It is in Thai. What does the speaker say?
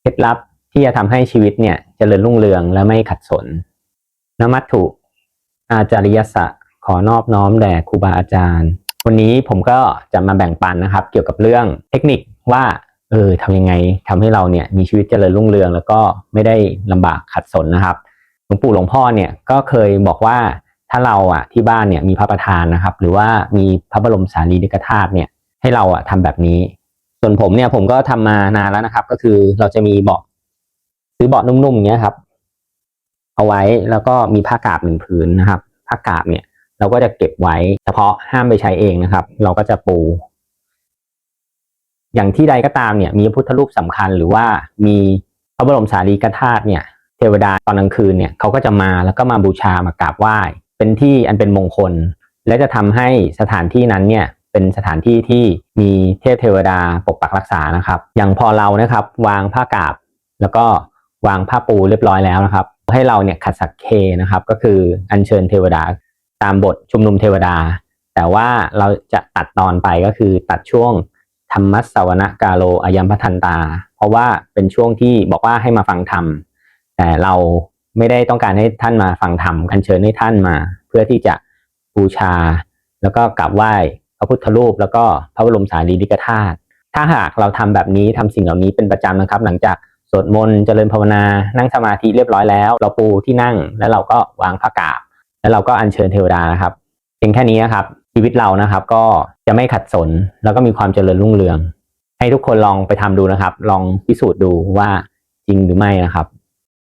เคล็ดลับที่จะทำให้ชีวิตเนี่ยเจริญรุ่งเรืองและไม่ขัดสนนมัตถุอาจาริยสะขอนอบน้อมแด่ครูบาอาจารย์ วันนี้ผมก็จะมาแบ่งปันนะครับ เกี่ยวกับเรื่องเทคนิคว่าเออทำยังไงทำให้เราเนี่ยมีชีวิตเจริญรุ่งเรือง แล้วก็ไม่ได้ลำบากขัดสนนะครับหลวงปู่หลวงพ่อเนี่ยก็เคยบอกว่าถ้าเราอะที่บ้านเนี่ยมีพระประธานนะครับ หรือว่ามีพระบรมสารีริกธาตุเนี่ยให้เราอะทำแบบนี้ ส่วนผมเนี่ยผมก็ทำมานานแล้วนะครับ ก็คือเราจะมีเบาะซื้อเบาะนุ่มๆอย่างเงี้ยครับ เอาไว้แล้วก็มีผ้ากาบหนึ่งผืนนะครับผ้ากาบเนี่ย เราก็จะเก็บไว้เฉพาะห้ามไปใช้เองนะครับ เราก็จะปู อย่างที่ใดก็ตามเนี่ย มีพุทธรูปสำคัญหรือว่ามีพระบรมสารีริกธาตุเนี่ยเทวดาตอนกลางคืนเนี่ยเขาก็จะมาแล้วก็มาบูชามากราบไหว้ เป็นที่อันเป็นมงคล และจะทำให้สถานที่นั้นเนี่ย เป็นสถานที่ที่มีเทพเทวดาปกปักรักษานะครับ อย่างพอเรานะครับ วางผ้ากาบ แล้วก็วางผ้าปูเรียบร้อยแล้วนะครับ ให้เราเนี่ยขัดสักเคนะครับ ก็คืออัญเชิญเทวดาตามบทชุมนุมเทวดา แต่ว่าเราจะตัดตอนไปก็คือตัดช่วงธรรมัสสวนกาโลอายัมพทันตา เพราะว่าเป็นช่วงที่บอกว่าให้มาฟังธรรมแต่เราไม่ได้ต้องการให้ท่านมาฟังธรรมอัญเชิญให้ท่านมา เพื่อที่จะบูชาแล้วก็กราบไหว้ พระพุทธรูป แล้วก็พระบรมสารีริกธาตุถ้าหากเราทำแบบนี้ทำสิ่งเหล่านี้เป็นประจำนะครับ หลังจากสวดมนต์เจริญภาวนานั่งสมาธิเรียบร้อยแล้ว เราปูที่นั่งแล้วเราก็วางผ้ากาบ แล้วเราก็อัญเชิญเทวดานะครับเพียงแค่นี้นะครับ ชีวิตเรานะครับก็จะไม่ขัดสนแล้วก็มีความเจริญรุ่งเรือง ให้ทุกคนลองไปทำดูนะครับ ลองพิสูจน์ดูว่าจริงหรือไม่นะครับ